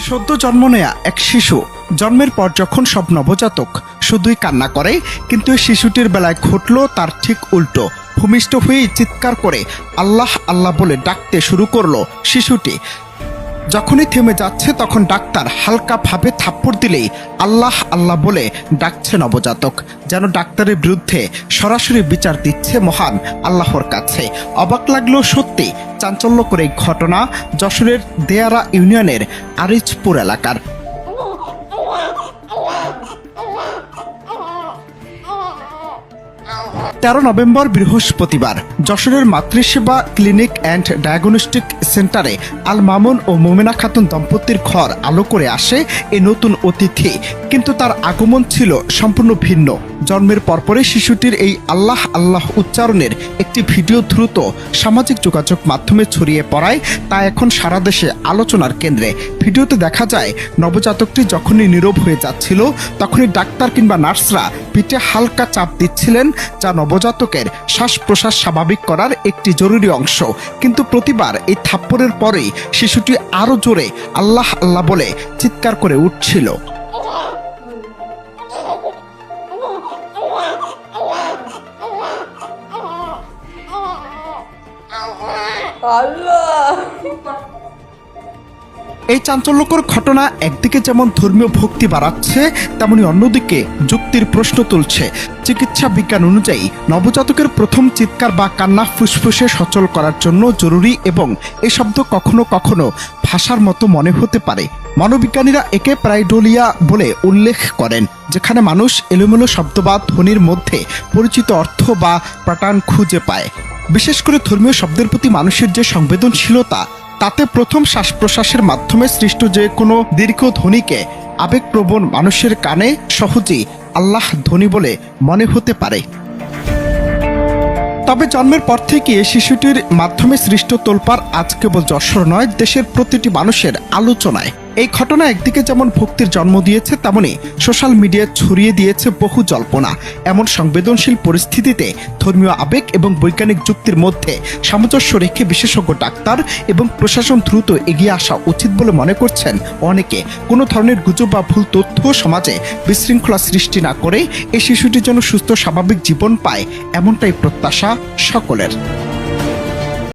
সদ্য জন্ম নেয়া এক শিশু। জন্মের পর যখন সব নবজাতক, শুধুই কান্না করে, কিন্তু শিশুটির বেলায় ঘটল তার ঠিক উল্টো। ভূমিষ্ঠ হয়েই চিৎকার করে আল্লাহ আল্লাহ বলে ডাকতে শুরু করল শিশুটি। যখনই থেমে যাচ্ছে, তখন ডাক্তার হালকাভাবে থাপ্পড় দিলেই আল্লাহ আল্লাহ বলে ডাকছে নবজাতক যেন ডাক্তারের বিরুদ্ধে সরাসরি বিচার দিচ্ছে মহান আল্লাহর কাছে। অবাক লাগল সত্যি চাঞ্চল্য করে ঘটনা যশোরের দেয়ারা ইউনিয়নের আরিজপুর এলাকার। তেরো নভেম্বর বৃহস্পতিবার যশোরের মাতৃসেবা ক্লিনিক অ্যান্ড ডায়াগনস্টিক সেন্টারে আল মামুন ও মোমেনা খাতুন দম্পতির ঘর আলো করে আসে এই নতুন অতিথি। কিন্তু তার আগমন ছিল সম্পূর্ণ ভিন্ন। জন্মের পরপরে শিশুটির এই আল্লাহ আল্লাহ উচ্চারণের একটি ভিডিও দ্রুত সামাজিক যোগাযোগ মাধ্যমে ছড়িয়ে পড়ায়, তা এখন সারা দেশে আলোচনার কেন্দ্রে। ভিডিওতে দেখা যায়, নবজাতকটি যখনই নীরব হয়ে যাচ্ছিল, তখনই ডাক্তার কিংবা নার্সরা পিঠে হালকা চাপ দিচ্ছিলেন, যা নবজাতকের শ্বাস প্রশ্বাস স্বাভাবিক করার একটি জরুরি অংশ। কিন্তু প্রতিবার এই থাপ্পড়ের পরেই শিশুটি আরও জোরে আল্লাহ আল্লাহ বলে চিৎকার করে উঠছিল। এই চাঞ্চল্যকর ঘটনা একদিকে যেমন ধর্মীয় ভক্তি বাড়াচ্ছে, তেমনি অন্যদিকে যুক্তির প্রশ্ন তুলছে। চিকিৎসা বিজ্ঞান অনুযায়ী নবজাতকের প্রথম চিৎকার বা কান্না ফুসফুসে সচল করার জন্য জরুরি এবং এই শব্দ কখনো কখনো ভাষার মতো মনে হতে পারে। মনোবিজ্ঞানীরা একে প্রাইডোলিয়া বলে উল্লেখ করেন, যেখানে মানুষ এলোমেলো শব্দ বা ধ্বনির মধ্যে পরিচিত অর্থ বা প্যাটার্ন খুঁজে পায়। বিশেষ করে ধর্মীয় শব্দের প্রতি মানুষের যে সংবেদনশীলতা, তাতে প্রথম শ্বাস প্রশ্বাসের মাধ্যমে সৃষ্ট যে কোনো দীর্ঘ ধ্বনিকে আবেগপ্রবণ মানুষের কানে সহজেই আল্লাহ ধ্বনি বলে মনে হতে পারে। তবে জন্মের পর থেকে শিশুটির মাধ্যমে সৃষ্ট তোলপার আজ কেবল যশোর নয়, দেশের প্রতিটি মানুষের আলোচনায়। এই ঘটনা একদিকে যেমন ভক্তির জন্ম দিয়েছে, তেমনি সোশ্যাল মিডিয়ায় ছড়িয়ে দিয়েছে বহু জল্পনা। এমন সংবেদনশীল পরিস্থিতিতে ধর্মীয় আবেগ এবং বৈজ্ঞানিক যুক্তির মধ্যে সামঞ্জস্য রেখে বিশেষজ্ঞ, ডাক্তার এবং প্রশাসন দ্রুত এগিয়ে আসা উচিত বলে মনে করছেন অনেকে। কোনো ধরনের গুজব বা ভুল তথ্য সমাজে বিশৃঙ্খলা সৃষ্টি না করে, এই শিশুটি যেন সুস্থ, স্বাভাবিক জীবন পায়, এমনটাই প্রত্যাশা সকলের।